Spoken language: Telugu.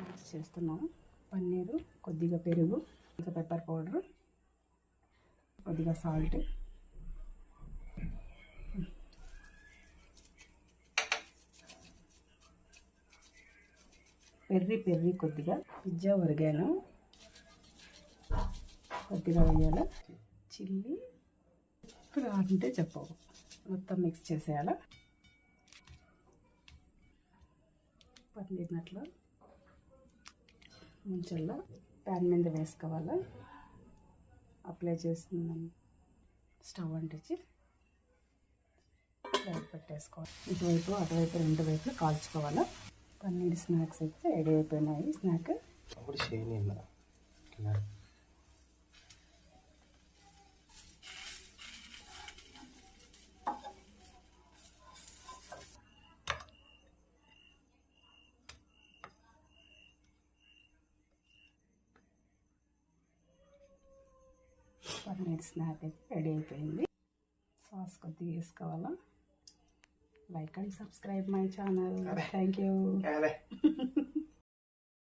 మిక్స్ చేస్తున్నాము పన్నీరు కొద్దిగా పెరుగు ఇంకా పెప్పర్ పౌడర్ కొద్దిగా సాల్ట్. పెర్రి పెర్రి కొద్దిగా పిజ్జా ఉరిగాను కొద్దిగా వేయాలి? చిల్లీ. ఇప్పుడు అంటే చెప్పవు. మొత్తం మిక్స్ చేసేయాల? పన్నీర్నట్లు ముంచల్లా ప్యాన్ మీద వేసుకోవాలి. అప్లై చేస్తున్నాం. స్టవ్ అంటించి ఫ్రై పెట్టేసుకోవాలి. ఇటువైపు అటువైపు రెండు వైపులు కాల్చుకోవాలి. పన్నీర్ స్నాక్స్ అయితే రెడీ అయిపోయినాయి. స్నాక్ అప్పుడు ఇలా పన్నీర్ స్నాక్ అయితే రెడీ అయిపోయింది. సాస్ కొద్దిగా వేసుకోవాలా. Like and subscribe my channel thank you